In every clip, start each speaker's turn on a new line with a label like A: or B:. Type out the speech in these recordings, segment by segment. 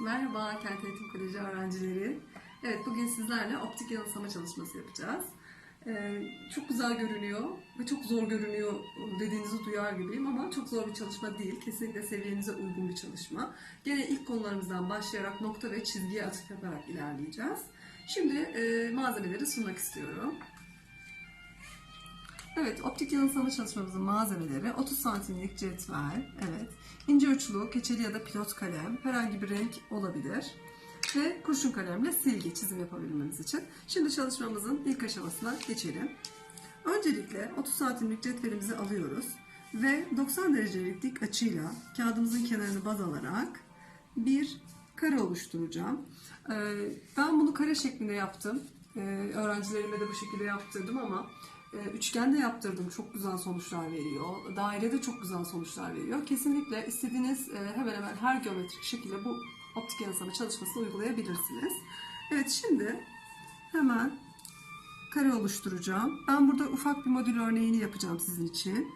A: Merhaba Kent Eğitim Koleji öğrencileri. Evet bugün sizlerle optik yanılsama çalışması yapacağız. Ee, çok güzel görünüyor ve çok zor görünüyor dediğinizi duyar gibiyim ama çok zor bir çalışma değil. Kesinlikle seviyenize uygun bir çalışma. Gene ilk konularımızdan başlayarak nokta ve çizgiye atıf yaparak ilerleyeceğiz. Şimdi e, malzemeleri sunmak istiyorum. Evet, optik yanılsama çalışmamızın malzemeleri 30 santimlik cetvel, evet, ince uçlu, keçeli ya da pilot kalem, herhangi bir renk olabilir ve kurşun kalemle silgi çizim yapabilmemiz için. Şimdi çalışmamızın ilk aşamasına geçelim. Öncelikle 30 santimlik cetvelimizi alıyoruz ve 90 derecelik dik açıyla kağıdımızın kenarını baz alarak bir kare oluşturacağım. Ee, Ben bunu kare şeklinde yaptım. Ee, Öğrencilerime de bu şekilde yaptırdım ama e, üçgen de yaptırdım. Çok güzel sonuçlar veriyor. Dairede çok güzel sonuçlar veriyor. Kesinlikle istediğiniz e, hemen hemen her geometrik şekilde bu optik yanılsama çalışmasını uygulayabilirsiniz. Evet şimdi hemen kare oluşturacağım. Ben burada ufak bir modül örneğini yapacağım sizin için.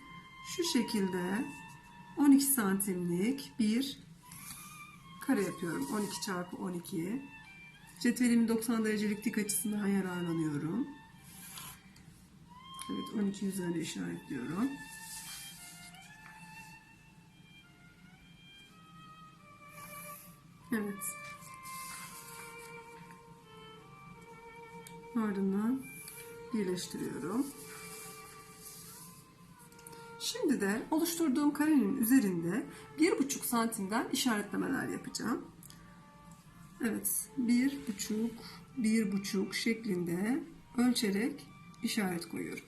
A: Şu şekilde 12 santimlik bir kare yapıyorum. 12 çarpı 12. Cetvelimin 90 derecelik dik açısından yararlanıyorum. Evet 12 üzerine işaretliyorum. Evet. Ardından birleştiriyorum. Şimdi de oluşturduğum karenin üzerinde 1,5 santimden işaretlemeler yapacağım. Evet, 1,5 1,5 şeklinde ölçerek işaret koyuyorum.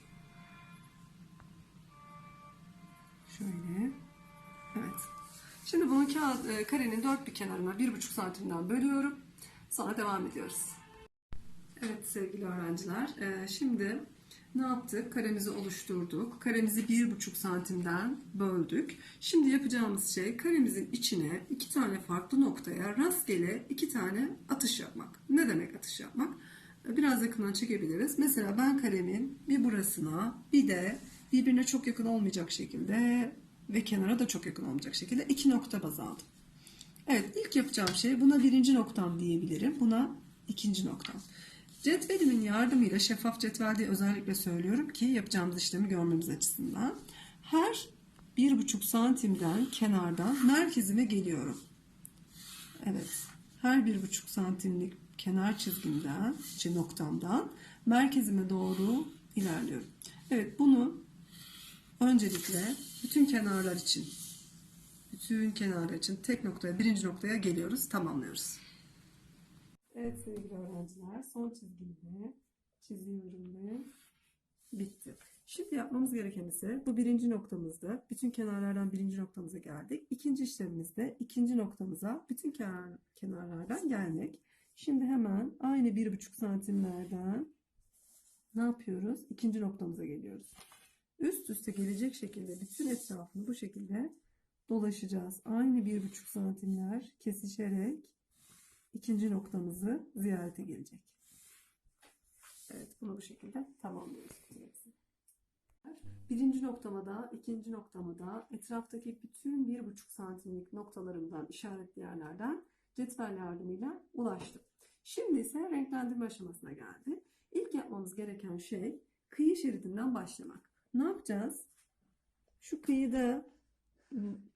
A: Şimdi bunu kağıt, e, karenin dört bir kenarına 1,5 santimden bölüyorum. Sonra devam ediyoruz. Evet sevgili öğrenciler, e, şimdi ne yaptık? Karemizi oluşturduk. Karemizi 1,5 santimden böldük. Şimdi yapacağımız şey karemizin içine iki tane farklı noktaya rastgele iki tane atış yapmak. Ne demek atış yapmak? E, Biraz yakından çekebiliriz. Mesela ben karemin bir burasına bir de birbirine çok yakın olmayacak şekilde ve kenara da çok yakın olmayacak şekilde iki nokta baz aldım. Evet ilk yapacağım şey buna birinci noktam diyebilirim. Buna ikinci noktam. Cetvelimin yardımıyla şeffaf cetvel diye özellikle söylüyorum ki yapacağımız işlemi görmemiz açısından. Her bir buçuk santimden kenardan merkezime geliyorum. Evet. Her bir buçuk santimlik kenar çizgimden, şey noktamdan merkezime doğru ilerliyorum. Evet bunu öncelikle bütün kenarlar için bütün kenarlar için tek noktaya, birinci noktaya geliyoruz, tamamlıyoruz. Evet sevgili öğrenciler, son çizgimi de çiziyorum ve bitti. Şimdi yapmamız gereken ise bu birinci noktamızda bütün kenarlardan birinci noktamıza geldik. İkinci işlemimizde ikinci noktamıza bütün kenar, kenarlardan gelmek. Şimdi hemen aynı bir buçuk santimlerden ne yapıyoruz? İkinci noktamıza geliyoruz. Üst üste gelecek şekilde bütün etrafını bu şekilde dolaşacağız. Aynı bir buçuk santimler kesişerek ikinci noktamızı ziyarete gelecek. Evet bunu bu şekilde tamamlıyoruz. Birinci noktama da ikinci noktama da etraftaki bütün bir buçuk santimlik noktalarımdan işaretli yerlerden cetvel yardımıyla ulaştım. Şimdi ise renklendirme aşamasına geldi. İlk yapmamız gereken şey kıyı şeridinden başlamak. Ne yapacağız? Şu kıyıda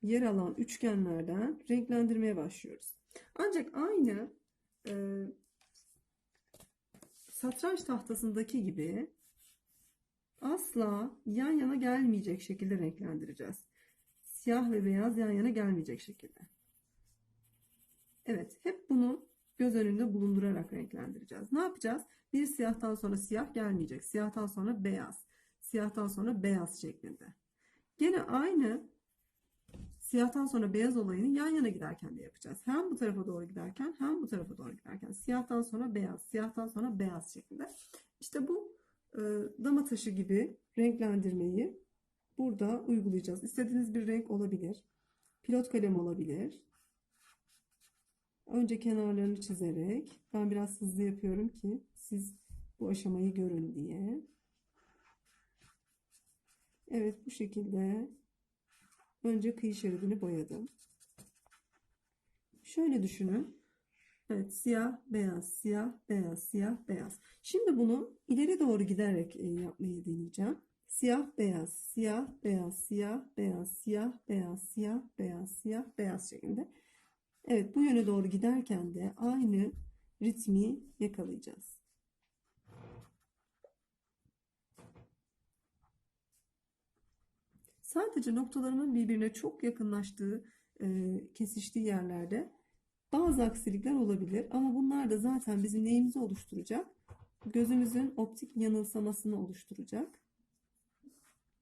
A: yer alan üçgenlerden renklendirmeye başlıyoruz. Ancak aynı e, satranç tahtasındaki gibi asla yan yana gelmeyecek şekilde renklendireceğiz. Siyah ve beyaz yan yana gelmeyecek şekilde. Evet, hep bunu göz önünde bulundurarak renklendireceğiz. Ne yapacağız? Bir siyahtan sonra siyah gelmeyecek. Siyahtan sonra beyaz. Siyahtan sonra beyaz şeklinde. Gene aynı siyahtan sonra beyaz olayını yan yana giderken de yapacağız. Hem bu tarafa doğru giderken hem bu tarafa doğru giderken. Siyahtan sonra beyaz, siyahtan sonra beyaz şeklinde. İşte bu e, dama taşı gibi renklendirmeyi burada uygulayacağız. İstediğiniz bir renk olabilir. Pilot kalem olabilir. Önce kenarlarını çizerek ben biraz hızlı yapıyorum ki siz bu aşamayı görün diye. Evet bu şekilde önce kıyı şeridini boyadım. Şöyle düşünün. Evet, siyah, beyaz, siyah, beyaz, siyah, beyaz. Şimdi bunu ileri doğru giderek e, yapmayı deneyeceğim. Siyah, beyaz, siyah, beyaz, siyah, beyaz, siyah, beyaz, siyah, beyaz, siyah, beyaz şeklinde. Evet, bu yöne doğru giderken de aynı ritmi yakalayacağız. Sadece noktalarımın birbirine çok yakınlaştığı, e, kesiştiği yerlerde bazı aksilikler olabilir ama bunlar da zaten bizim neyimizi oluşturacak? Gözümüzün optik yanılsamasını oluşturacak.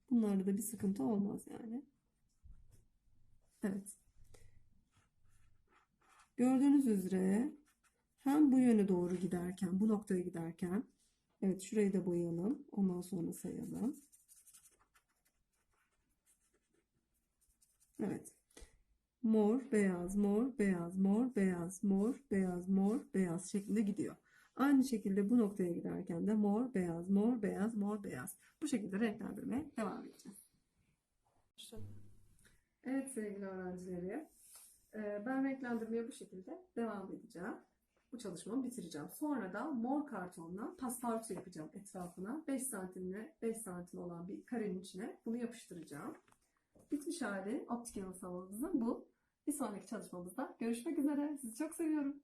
A: Bunlarda da bir sıkıntı olmaz yani. Evet. Gördüğünüz üzere hem bu yöne doğru giderken, bu noktaya giderken, evet şurayı da boyayalım. Ondan sonra sayalım. Evet. Mor, beyaz, mor, beyaz, mor, beyaz, mor, beyaz, mor, beyaz şeklinde gidiyor. Aynı şekilde bu noktaya giderken de mor, beyaz, mor, beyaz, mor, beyaz. Bu şekilde renklendirmeye devam edeceğim. Evet sevgili öğrencileri, e, ben renklendirmeye bu şekilde devam edeceğim. Bu çalışmamı bitireceğim. Sonra da mor kartonla paspartu yapacağım etrafına. 5 santimle 5 santim olan bir karenin içine bunu yapıştıracağım. Bitmiş hali optik yanılsamamızın bu. Bir sonraki çalışmamızda görüşmek üzere. Sizi çok seviyorum.